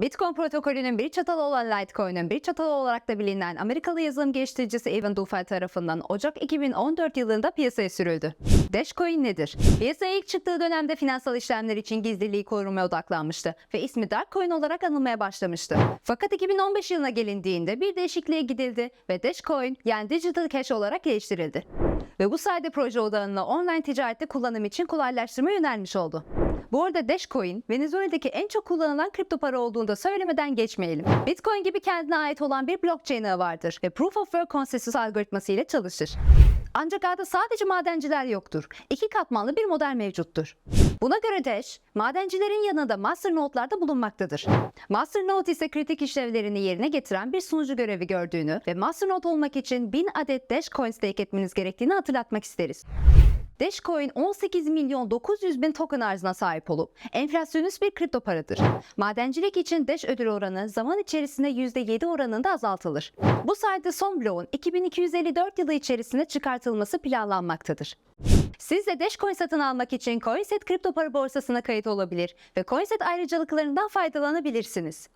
Bitcoin protokolünün bir çatalı olan Litecoin'in bir çatalı olarak da bilinen Amerikalı yazılım geliştiricisi Evan Dufel tarafından Ocak 2014 yılında piyasaya sürüldü. Dashcoin nedir? Piyasaya ilk çıktığı dönemde finansal işlemler için gizliliği korumaya odaklanmıştı ve ismi Darkcoin olarak anılmaya başlamıştı. Fakat 2015 yılına gelindiğinde bir değişikliğe gidildi ve Dashcoin yani Digital Cash olarak geliştirildi. Ve bu sayede proje odağını online ticarette kullanım için kolaylaştırmaya yönelmiş oldu. Bu arada Dashcoin, Venezuela'daki en çok kullanılan kripto para olduğunu da söylemeden geçmeyelim. Bitcoin gibi kendine ait olan bir blockchain ağı vardır ve Proof of Work konsensus algoritması ile çalışır. Ancak ağda sadece madenciler yoktur. İki katmanlı bir model mevcuttur. Buna göre Dash, madencilerin yanında masternode'larda bulunmaktadır. Masternode ise kritik işlevlerini yerine getiren bir sunucu görevi gördüğünü ve masternode olmak için 1000 adet Dash coin stake etmeniz gerektiğini hatırlatmak isteriz. Dashcoin 18 milyon 900 bin token arzına sahip olup enflasyonist bir kripto paradır. Madencilik için Dash ödül oranı zaman içerisinde %7 oranında azaltılır. Bu sayede son bloğun 2254 yılı içerisinde çıkartılması planlanmaktadır. Siz de Dashcoin satın almak için CoinSet kripto para borsasına kayıt olabilir ve CoinSet ayrıcalıklarından faydalanabilirsiniz.